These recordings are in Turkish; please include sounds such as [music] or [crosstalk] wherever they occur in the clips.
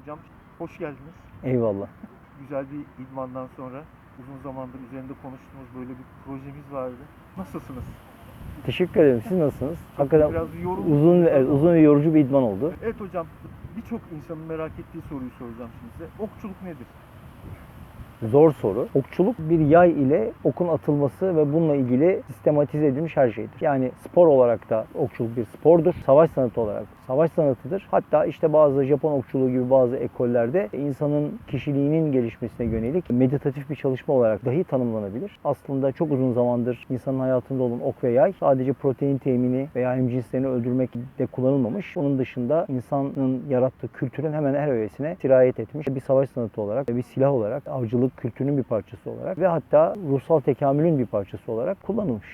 Hocam hoş geldiniz. Eyvallah. Güzel bir idmandan sonra uzun zamandır üzerinde konuştuğumuz böyle bir projemiz vardı. Nasılsınız? Teşekkür ederim. Siz nasılsınız? Hakikaten Biraz uzun ve evet, uzun ve yorucu bir idman oldu. Evet hocam birçok insanın merak ettiği soruyu soracağım şimdi size. Okçuluk nedir? Zor soru. Okçuluk bir yay ile okun atılması ve bununla ilgili sistematize edilmiş her şeydir. Yani spor olarak da okçuluk bir spordur. Savaş sanatı olarak savaş sanatıdır. Hatta işte bazı Japon okçuluğu gibi bazı ekollerde insanın kişiliğinin gelişmesine yönelik meditatif bir çalışma olarak dahi tanımlanabilir. Aslında çok uzun zamandır insanın hayatında olan ok ve yay sadece protein temini veya hemcinslerini öldürmekte kullanılmamış. Onun dışında insanın yarattığı kültürün hemen her öğesine sirayet etmiş. Bir savaş sanatı olarak, bir silah olarak, avcılık kültürünün bir parçası olarak ve hatta ruhsal tekamülün bir parçası olarak kullanılmış.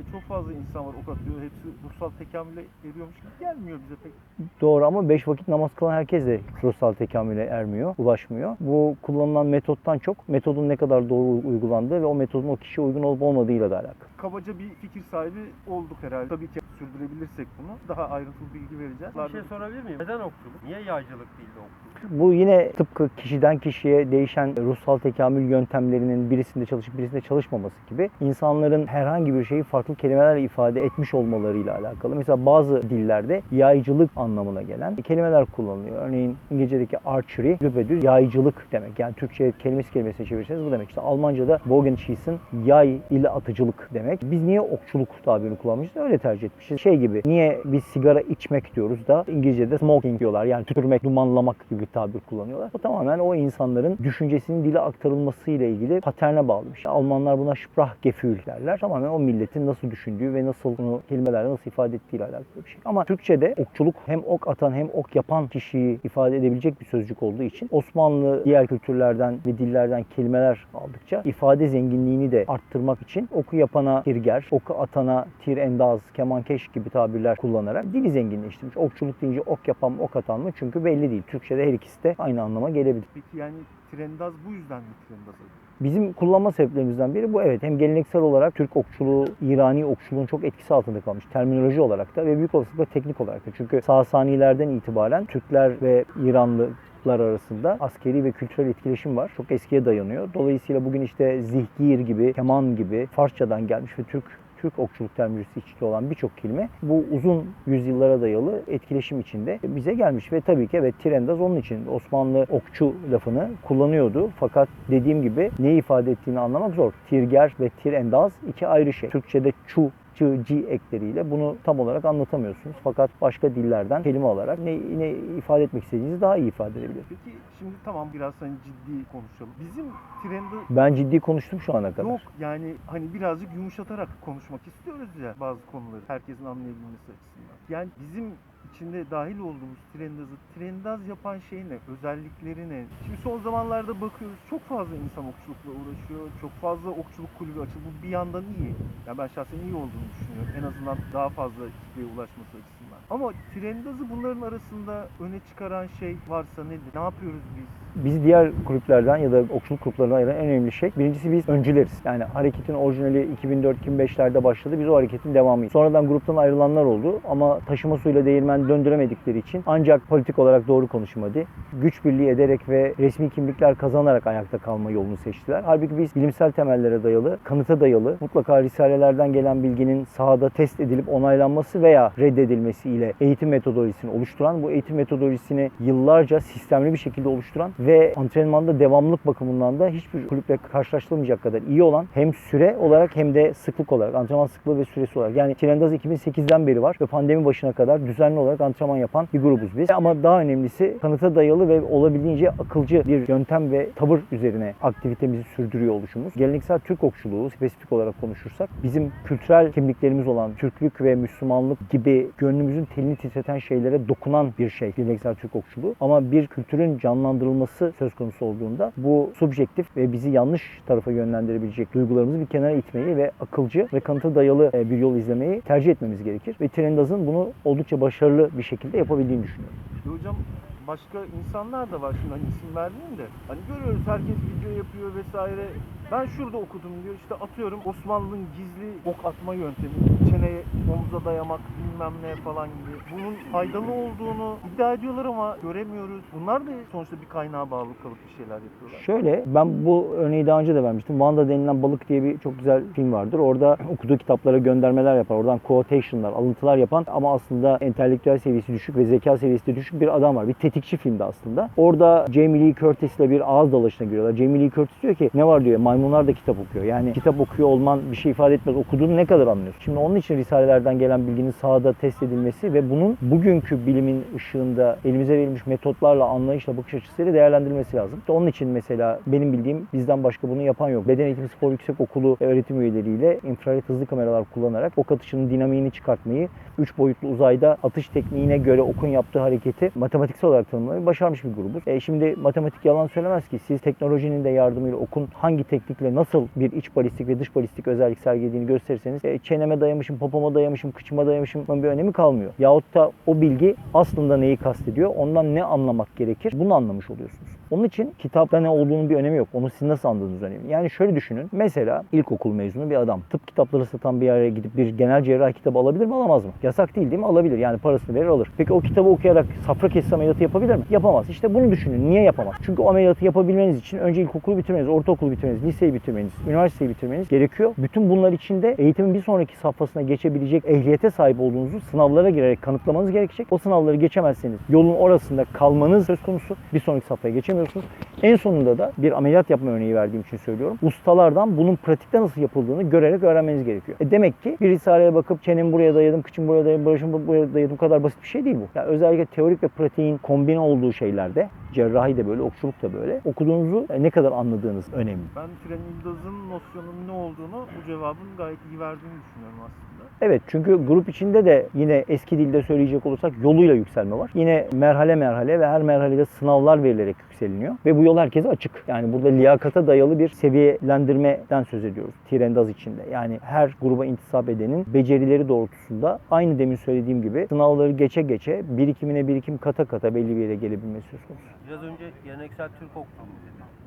E, çok fazla insan var ok atıyor. Hepsi ruhsal tekamüle eriyormuş gibi gelmiyor bize pek. Doğru ama 5 vakit namaz kılan herkes de ruhsal tekamüle ermiyor, ulaşmıyor. Bu kullanılan metottan çok metodun ne kadar doğru uygulandığı ve o metodun o kişiye uygun olup olmadığıyla da alakalı. Kabaca bir fikir sahibi olduk herhalde. Tabii ki sürdürebilirsek bunu daha ayrıntılı bilgi vereceğiz. Bir şey sorabilir miyim? Neden okçuluk? Niye yaycılık değil de okçuluk? Bu yine tıpkı kişiden kişiye değişen ruhsal tekamül yöntemlerinin birisinde çalışıp birisinde çalışmaması gibi insanların herhangi bir şeyi farklı kelimelerle ifade etmiş olmalarıyla alakalı. Mesela bazı dillerde yaycılık anlamına gelen kelimeler kullanılıyor. Örneğin İngilizce'deki archery düpedüz yaycılık demek. Yani Türkçe kelimesi kelimesine çevirirseniz bu demek. İşte Almanca'da Bogenschießen yay ile atıcılık demek. Biz niye okçuluk tabirini kullanmışız? Öyle tercih etmişiz. Şey gibi niye biz sigara içmek diyoruz da İngilizce'de smoking diyorlar. Yani tütürmek, dumanlamak gibi bir tabir kullanıyorlar. O tamamen o insanların düşüncesinin dile aktarılması ile ilgili paterne bağlı bir şey. Almanlar buna Sprachgefühl derler. Tamamen o milletin nasıl düşündüğü ve nasıl bunu kelimelerle nasıl ifade ettiğiyle alakalı bir şey. Ama Türkçe'de okçuluk hem ok atan hem ok yapan kişiyi ifade edebilecek bir sözcük olduğu için Osmanlı diğer kültürlerden ve dillerden kelimeler aldıkça ifade zenginliğini de arttırmak için oku yapana tirger, oku atana tir endaz, kemankeş gibi tabirler kullanarak dili zenginleştirmiş. Okçuluk deyince ok yapan ok atan mı? Çünkü belli değil. Türkçe'de her ikisi de aynı anlama gelebilir. Peki yani trendaz bu yüzden mi trendaz adı? Bizim kullanma sebeplerimizden biri bu. Evet hem geleneksel olarak Türk okçuluğu, İrani okçuluğun çok etkisi altında kalmış. Terminoloji olarak da ve büyük olasılıkla teknik olarak da. Çünkü Sasanilerden itibaren Türkler ve İranlılar arasında askeri ve kültürel etkileşim var. Çok eskiye dayanıyor. Dolayısıyla bugün işte zihgir gibi, keman gibi Farsçadan gelmiş ve Türk Türk okçuluk terminolojisi içinde olan birçok kelime bu uzun yüzyıllara dayalı etkileşim içinde bize gelmiş ve tabii ki evet tirendaz onun için Osmanlı okçu lafını kullanıyordu. Fakat dediğim gibi ne ifade ettiğini anlamak zor. Tirger ve tirendaz iki ayrı şey. Türkçe'de çu ci ekleriyle bunu tam olarak anlatamıyorsunuz. Fakat başka dillerden kelime olarak ne, ne ifade etmek istediğinizi daha iyi ifade edebilir. Peki şimdi tamam biraz hani ciddi konuşalım. Bizim trendaz Ben ciddi konuştum şu ana kadar. Yok yani hani birazcık yumuşatarak konuşmak istiyoruz ya bazı konuları herkesin anlayabilmesi açısından. Yani bizim içinde dahil olduğumuz trendazı trendaz yapan şey ne? Özellikleri ne? Şimdi son zamanlarda bakıyoruz çok fazla insan okçulukla uğraşıyor. Çok fazla okçuluk kulübü açıldı. Bu bir yandan iyi. Yani ben şahsen iyi olduğunu düşünüyorum. En azından daha fazla kitleye ulaşması açısından. Ama trendazı bunların arasında öne çıkaran şey varsa nedir? Ne yapıyoruz biz? Bizi diğer kulüplerden ya da okçuluk gruplarından ayıran en önemli şey birincisi biz öncüleriz. Yani hareketin orijinali 2004-2005'lerde başladı. Biz o hareketin devamıyız. Sonradan gruptan ayrılanlar oldu ama taşıma suyla değirmen döndüremedikleri için ancak politik olarak doğru konuşmadı. Güç birliği ederek ve resmi kimlikler kazanarak ayakta kalma yolunu seçtiler. Halbuki biz bilimsel temellere dayalı, kanıta dayalı, mutlaka risalelerden gelen bilginin sahada test edilip onaylanması veya reddedilmesi ile eğitim metodolojisini oluşturan, bu eğitim metodolojisini yıllarca sistemli bir şekilde oluşturan ve antrenmanda devamlılık bakımından da hiçbir kulüple karşılaştırılmayacak kadar iyi olan hem süre olarak hem de sıklık olarak, antrenman sıklığı ve süresi olarak. Yani Tirendaz 2008'den beri var ve pandemi başına kadar düzenli olarak antrenman yapan bir grubuz biz. Ama daha önemlisi kanıta dayalı ve olabildiğince akılcı bir yöntem ve tavır üzerine aktivitemizi sürdürüyor oluşumuz. Geleneksel Türk okçuluğu spesifik olarak konuşursak bizim kültürel kimliklerimiz olan Türklük ve Müslümanlık gibi gönlümüzün telini titreten şeylere dokunan bir şey geleneksel Türk okçuluğu. Ama bir kültürün canlandırılması söz konusu olduğunda bu subjektif ve bizi yanlış tarafa yönlendirebilecek duygularımızı bir kenara itmeyi ve akılcı ve kanıta dayalı e, bir yol izlemeyi tercih etmemiz gerekir. Ve Trendaz'ın bunu oldukça başarılı bir şekilde yapabildiğini düşünüyorum. Ve hocam başka insanlar da var şimdi hani isim vermeyeyim de. Hani görüyoruz herkes video yapıyor vesaire. Ben şurada okudum diyor işte atıyorum Osmanlı'nın gizli ok atma yöntemi. Çeneye omuza dayamak bilmem ne falan gibi. Bunun faydalı olduğunu iddia ediyorlar ama göremiyoruz. Bunlar da sonuçta bir kaynağa bağlı kalıp bir şeyler yapıyorlar. Şöyle ben bu örneği daha önce de vermiştim. Wanda denilen balık diye bir çok güzel film vardır. Orada okuduğu kitaplara göndermeler yapar. Oradan quotation'lar, alıntılar yapan ama aslında entelektüel seviyesi düşük ve zeka seviyesi düşük bir adam var. Bir tetikçi filmdi aslında. Orada Jamie Lee Curtis ile bir ağız dalaşına giriyorlar. Jamie Lee Curtis diyor ki ne var diyor maymunlar da kitap okuyor. Yani kitap okuyor olman bir şey ifade etmez. Okuduğunu ne kadar anlıyorsun? Şimdi onun için risalelerden gelen bilginin sahada test edilmesi ve bunun bugünkü bilimin ışığında elimize verilmiş metotlarla, anlayışla, bakış açısıyla değerlendirilmesi lazım. İşte onun için mesela benim bildiğim bizden başka bunu yapan yok. Beden Eğitimi Spor Yüksek Okulu öğretim üyeleriyle infrared hızlı kameralar kullanarak ok atışının dinamiğini çıkartmayı, 3 boyutlu uzayda atış tekniğine göre okun yaptığı hareketi matematiksel olarak tanımlamayı başarmış bir grubuz. E şimdi matematik yalan söylemez ki siz teknolojinin de yardımıyla okun hangi teknikle nasıl bir iç balistik ve dış balistik özellik sergilediğini gösterirseniz e, çeneme dayamışım, popoma dayamışım, kıçıma dayamışım bir önemi kalmıyor. Yahut da o bilgi aslında neyi kastediyor, ondan ne anlamak gerekir bunu anlamış oluyorsunuz. Onun için kitapta ne olduğunun bir önemi yok. Onu siz nasıl anladığınız önemli. Yani şöyle düşünün. Mesela ilkokul mezunu bir adam tıp kitapları satan bir yere gidip bir genel cerrahi kitabı alabilir mi alamaz mı? Yasak değil değil mi? Alabilir. Yani parasını verir alır. Peki o kitabı okuyarak safra kesesi ameliyatı yapabilir mi? Yapamaz. İşte bunu düşünün. Niye yapamaz? Çünkü o ameliyatı yapabilmeniz için önce ilkokulu bitirmeniz, ortaokulu bitirmeniz, liseyi bitirmeniz, üniversiteyi bitirmeniz gerekiyor. Bütün bunlar için de eğitimin bir sonraki safhasına geçebilecek ehliyete sahip olduğunuzu sınavlara girerek kanıtlamanız gerekecek. O sınavları geçemezseniz yolun orasında kalmanız söz konusu. Bir sonraki safhaya geçemiyorsunuz. En sonunda da bir ameliyat yapma örneği verdiğim için söylüyorum. Ustalardan bunun pratikte nasıl yapıldığını görerek öğrenmeniz gerekiyor. E demek ki bir risaleye bakıp çenemi buraya dayadım, kıçımı buraya dayadım, başımı buraya dayadım kadar basit bir şey değil bu. Yani özellikle teorik ve pratiğin kombine olduğu şeylerde cerrahi de böyle, okçuluk da böyle. Okuduğunuzu e, ne kadar anladığınız önemli. Ben Trenildaz'ın nosyonunun ne olduğunu bu cevabın gayet iyi verdiğini düşünüyorum aslında. Evet çünkü grup içinde de yine eski dilde söyleyecek olursak yoluyla yükselme var. Yine merhale merhale ve her merhalede sınavlar verilerek yükseliniyor. Ve bu yol herkese açık. Yani burada liyakata dayalı bir seviyelendirmeden söz ediyoruz Tirendaz içinde. Yani her gruba intisap edenin becerileri doğrultusunda aynı demin söylediğim gibi sınavları geçe geçe birikimine birikim kata kata belli bir yere gelebilmesi söz konusu. Biraz önce geleneksel Türk okçuluğu.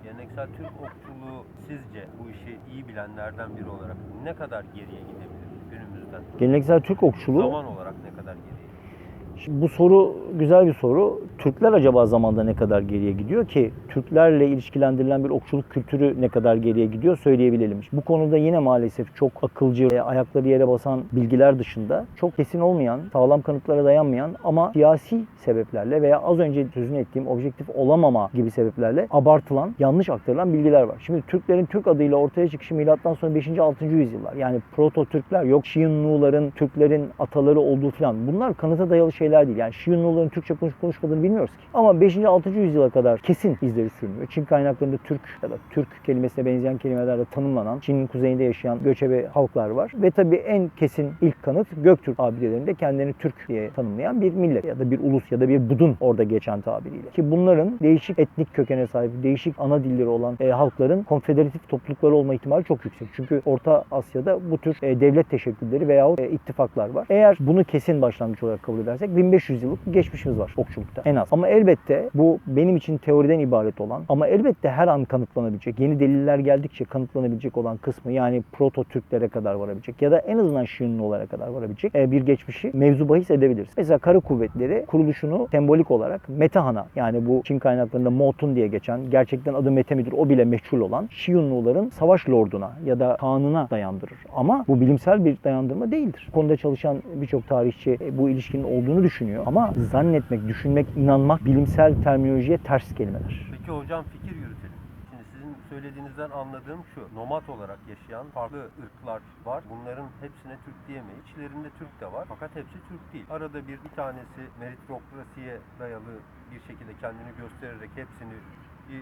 Geleneksel Türk okçuluğu sizce bu işi iyi bilenlerden biri olarak ne kadar geriye gidebilir günümüzden? Geleneksel Türk okçuluğu Zaman olarak ne kadar geriye? Bu soru güzel bir soru. Türkler acaba zamanda ne kadar geriye gidiyor ki Türklerle ilişkilendirilen bir okçuluk kültürü ne kadar geriye gidiyor söyleyebilelim. Bu konuda yine maalesef çok akılcı, e, ayakları yere basan bilgiler dışında çok kesin olmayan, sağlam kanıtlara dayanmayan ama siyasi sebeplerle veya az önce sözünü ettiğim objektif olamama gibi sebeplerle abartılan, yanlış aktarılan bilgiler var. Şimdi Türklerin Türk adıyla ortaya çıkışı milattan sonra 5. 6. yüzyıllar. Yani proto Türkler yok, Şiinluların Türklerin ataları olduğu falan. Bunlar kanıta dayalı şeyler değil. Yani Şiinluların Türkçe konuşup konuşmadığını bilmiyoruz ki. Ama 5. 6. yüzyıla kadar kesin izleri sürmüyor. Çin kaynaklarında Türk ya da Türk kelimesine benzeyen kelimelerle tanımlanan Çin'in kuzeyinde yaşayan göçebe halklar var. Ve tabii en kesin ilk kanıt Göktürk abidelerinde kendilerini Türk diye tanımlayan bir millet ya da bir ulus ya da bir budun orada geçen tabiriyle. Ki bunların değişik etnik kökene sahip, değişik ana dilleri olan e, halkların konfederatif toplulukları olma ihtimali çok yüksek. Çünkü Orta Asya'da bu tür e, devlet teşekkülleri veyahut e, ittifaklar var. Eğer bunu kesin başlangıç olarak kabul edersek 1500 yıllık bir geçmişimiz var okçulukta en az. Ama elbette bu benim için teoriden ibaret olan ama elbette her an kanıtlanabilecek, yeni deliller geldikçe kanıtlanabilecek olan kısmı yani proto Türklere kadar varabilecek ya da en azından Şiinlulara kadar varabilecek e, bir geçmişi mevzu bahis edebiliriz. Mesela kara kuvvetleri kuruluşunu sembolik olarak Metahana yani bu Çin kaynaklarında Motun diye geçen gerçekten adı Mete midir o bile meçhul olan Şiinluların savaş lorduna ya da kanına dayandırır. Ama bu bilimsel bir dayandırma değildir. Bu konuda çalışan birçok tarihçi e, bu ilişkinin olduğunu düşünüyor. Ama zannetmek, düşünmek, inanmak bilimsel terminolojiye ters kelimeler. Peki hocam fikir yürütelim. Şimdi sizin söylediğinizden anladığım şu. Nomad olarak yaşayan farklı ırklar var. Bunların hepsine Türk diyemeyiz. İçlerinde Türk de var. Fakat hepsi Türk değil. Arada bir bir tanesi meritokrasiye dayalı bir şekilde kendini göstererek hepsini bir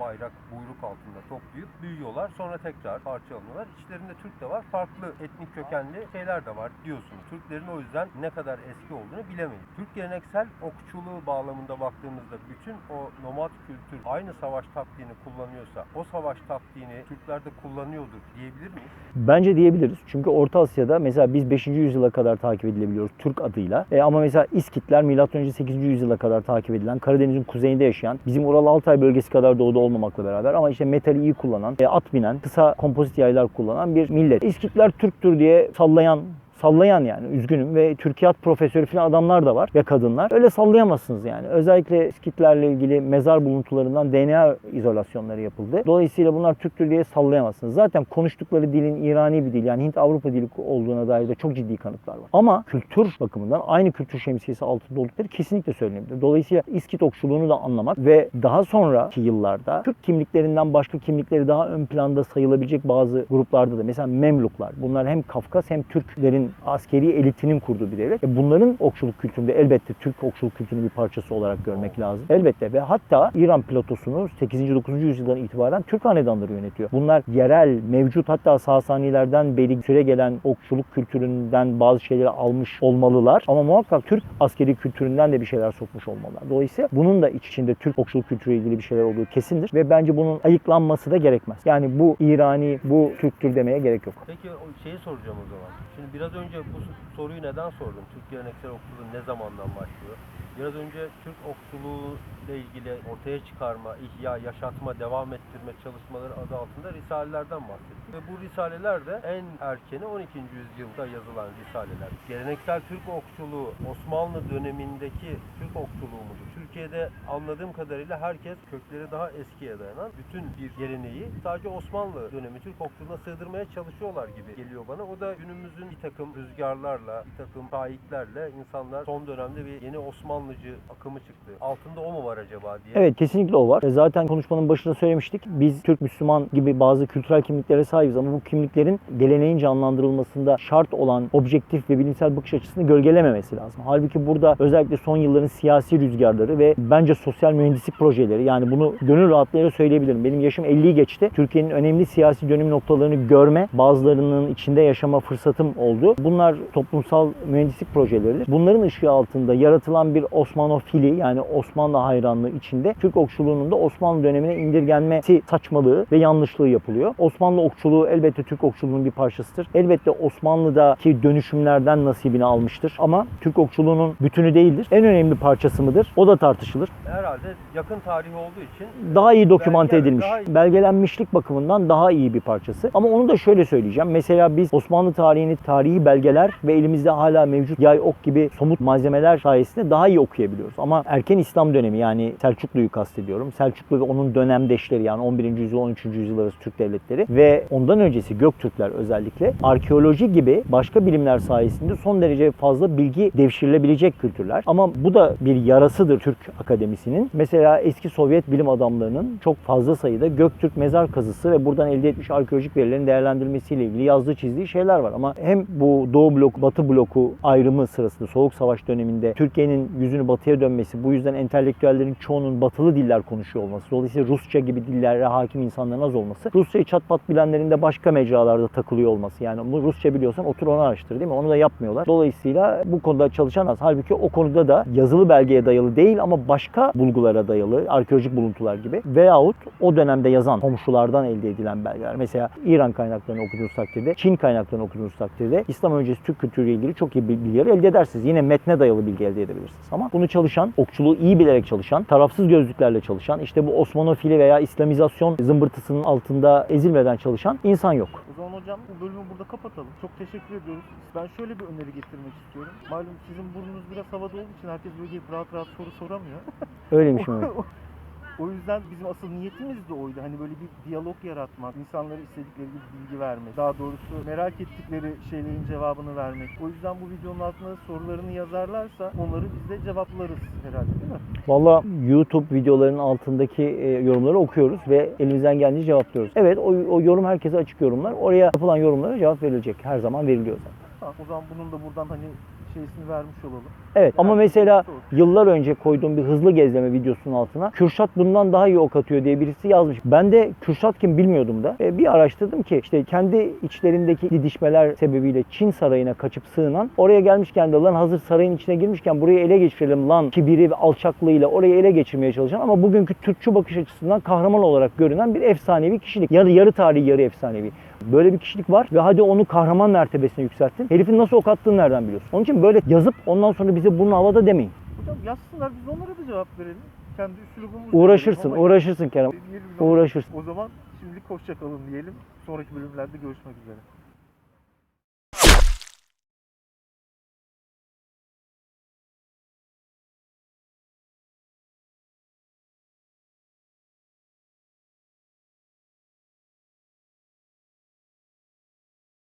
bayrak, buyruk altında toplayıp büyüyorlar. Sonra tekrar parçalanıyorlar. İçlerinde Türk de var. Farklı etnik kökenli şeyler de var diyorsunuz. Türklerin o yüzden ne kadar eski olduğunu bilemeyiz. Türk geleneksel okçuluğu bağlamında baktığımızda bütün o nomad kültür aynı savaş taktiğini kullanıyorsa o savaş taktiğini Türkler de kullanıyordur diyebilir miyiz? Bence diyebiliriz. Çünkü Orta Asya'da mesela biz 5. yüzyıla kadar takip edilebiliyoruz Türk adıyla. E, ama mesela İskitler M.Ö. 8. yüzyıla kadar takip edilen, Karadeniz'in kuzeyinde yaşayan, bizim Ural Altay bölgesi kadar doğuda olmamakla beraber ama işte metali iyi kullanan, e, at binen, kısa kompozit yaylar kullanan bir millet. İskitler Türktür diye sallayan sallayan yani üzgünüm ve Türkiyat profesörü falan adamlar da var ve kadınlar. Öyle sallayamazsınız yani. Özellikle İskitlerle ilgili mezar buluntularından DNA izolasyonları yapıldı. Dolayısıyla bunlar Türktür diye sallayamazsınız. Zaten konuştukları dilin İrani bir dil yani Hint Avrupa dili olduğuna dair de çok ciddi kanıtlar var. Ama kültür bakımından aynı kültür şemsiyesi altında oldukları kesinlikle söylenebilir. Dolayısıyla İskit okçuluğunu da anlamak ve daha sonraki yıllarda Türk kimliklerinden başka kimlikleri daha ön planda sayılabilecek bazı gruplarda da mesela Memluklar. Bunlar hem Kafkas hem Türklerin askeri elitinin kurduğu bir devlet. E bunların okçuluk kültüründe elbette Türk okçuluk kültürünün bir parçası olarak görmek lazım. Elbette ve hatta İran platosunu 8. 9. yüzyıldan itibaren Türk hanedanları yönetiyor. Bunlar yerel, mevcut hatta Sasanilerden beri süre gelen okçuluk kültüründen bazı şeyleri almış olmalılar. Ama muhakkak Türk askeri kültüründen de bir şeyler sokmuş olmalılar. Dolayısıyla bunun da iç içinde Türk okçuluk kültürüyle ilgili bir şeyler olduğu kesindir ve bence bunun ayıklanması da gerekmez. Yani bu İrani, bu Türktür demeye gerek yok. Peki şeyi soracağım o zaman. Şimdi biraz önce bu soruyu neden sordum? Türk geleneksel okçuluğu ne zamandan başlıyor? Biraz önce Türk okçuluğu ile ilgili ortaya çıkarma, ihya, yaşatma, devam ettirme çalışmaları adı altında risalelerden bahsettik. Ve bu risaleler de en erkeni 12. yüzyılda yazılan risaleler. Geleneksel Türk okçuluğu Osmanlı dönemindeki Türk okçuluğu mudur? Türkiye'de anladığım kadarıyla herkes kökleri daha eskiye dayanan bütün bir geleneği sadece Osmanlı dönemi Türk okçuluğuna sığdırmaya çalışıyorlar gibi geliyor bana. O da günümüzün bir takım rüzgarlarla, bir takım faiklerle insanlar son dönemde bir yeni Osmanlıcı akımı çıktı. Altında o mu var acaba diye. Evet kesinlikle o var. E, Zaten konuşmanın başında söylemiştik. Biz Türk Müslüman gibi bazı kültürel kimliklere sahibiz ama bu kimliklerin geleneğin canlandırılmasında şart olan objektif ve bilimsel bakış açısını gölgelememesi lazım. Halbuki burada özellikle son yılların siyasi rüzgarları ve bence sosyal mühendislik projeleri yani bunu gönül rahatlığıyla söyleyebilirim. Benim yaşım 50'yi geçti. Türkiye'nin önemli siyasi dönüm noktalarını görme, bazılarının içinde yaşama fırsatım oldu. Bunlar toplumsal mühendislik projeleridir. Bunların ışığı altında yaratılan bir Osmanofili yani Osmanlı hayranlığı içinde Türk okçuluğunun da Osmanlı dönemine indirgenmesi saçmalığı ve yanlışlığı yapılıyor. Osmanlı okçuluğu elbette Türk okçuluğunun bir parçasıdır. Elbette Osmanlı'daki dönüşümlerden nasibini almıştır. Ama Türk okçuluğunun bütünü değildir. En önemli parçası mıdır? O da tartışılır. Herhalde yakın tarihi olduğu için Daha iyi dokümante edilmiş. daha iyi. Belgelenmişlik bakımından daha iyi bir parçası. Ama onu da şöyle söyleyeceğim. Mesela biz Osmanlı tarihini tarihi belgeler ve elimizde hala mevcut yay ok gibi somut malzemeler sayesinde daha iyi okuyabiliyoruz. Ama erken İslam dönemi yani Selçuklu'yu kastediyorum. Selçuklu ve onun dönemdeşleri yani 11. yüzyıl 13. yüzyıl arası Türk devletleri ve ondan öncesi Göktürkler özellikle arkeoloji gibi başka bilimler sayesinde son derece fazla bilgi devşirilebilecek kültürler. Ama bu da bir yarasıdır Türk Akademisi'nin. Mesela eski Sovyet bilim adamlarının çok fazla sayıda Göktürk mezar kazısı ve buradan elde etmiş arkeolojik verilerin değerlendirmesiyle ilgili yazdığı çizdiği şeyler var. Ama hem bu Doğu blok, Batı bloku ayrımı sırasında Soğuk Savaş döneminde Türkiye'nin yüzünü batıya dönmesi, bu yüzden entelektüellerin çoğunun batılı diller konuşuyor olması, dolayısıyla Rusça gibi dillere hakim insanların az olması, Rusçayı çat pat bilenlerin de başka mecralarda takılıyor olması. Yani Rusça biliyorsan otur onu araştır değil mi? Onu da yapmıyorlar. Dolayısıyla bu konuda çalışan az. Halbuki o konuda da yazılı belgeye dayalı değil ama başka bulgulara dayalı, arkeolojik buluntular gibi veyahut o dönemde yazan komşulardan elde edilen belgeler. Mesela İran kaynaklarını okuduğunuz takdirde, Çin kaynaklarını okuduğunuz takdirde İslam öncesi Türk kültürüyle ilgili çok iyi bilgileri elde edersiniz. Yine metne dayalı bilgi elde edebilirsiniz. Ama bunu çalışan, okçuluğu iyi bilerek çalışan, tarafsız gözlüklerle çalışan, işte bu Osmanofili veya İslamizasyon zımbırtısının altında ezilmeden çalışan insan yok. O zaman hocam bu bölümü burada kapatalım. Çok teşekkür ediyoruz. Ben şöyle bir öneri getirmek istiyorum. Malum sizin burnunuz biraz havada olduğu için herkes böyle rahat rahat soru soramıyor. Öyleymiş mi? [laughs] o yüzden bizim asıl niyetimiz de oydu. Hani böyle bir diyalog yaratmak, insanlara istedikleri gibi bilgi vermek, daha doğrusu merak ettikleri şeylerin cevabını vermek. O yüzden bu videonun altına sorularını yazarlarsa onları biz de cevaplarız herhalde değil mi? Valla YouTube videolarının altındaki e, yorumları okuyoruz ve elimizden geldiğince cevaplıyoruz. Evet o, o yorum herkese açık yorumlar. Oraya yapılan yorumlara cevap verilecek. Her zaman veriliyor zaten. Tamam, o zaman bunun da buradan hani şeysini vermiş olalım. Evet ama mesela yıllar önce koyduğum bir hızlı gezleme videosunun altına Kürşat bundan daha iyi ok atıyor diye birisi yazmış. Ben de Kürşat kim bilmiyordum da. E, bir araştırdım ki işte kendi içlerindeki didişmeler sebebiyle Çin sarayına kaçıp sığınan oraya gelmişken de lan hazır sarayın içine girmişken burayı ele geçirelim lan kibiri ve alçaklığıyla orayı ele geçirmeye çalışan ama bugünkü Türkçü bakış açısından kahraman olarak görünen bir efsanevi kişilik. Yarı, yarı tarihi yarı efsanevi. Böyle bir kişilik var ve hadi onu kahraman mertebesine yükselttin. Herifin nasıl ok attığını nereden biliyorsun? Onun için böyle yazıp ondan sonra bize burnu havada demeyin. Hocam yazsınlar biz onlara da cevap verelim. Kendi üslubumuzla Uğraşırsın, verelim ama uğraşırsın Kerem. diyelim biz ona- Uğraşırsın. O zaman şimdilik hoşça kalın diyelim. Sonraki bölümlerde görüşmek üzere.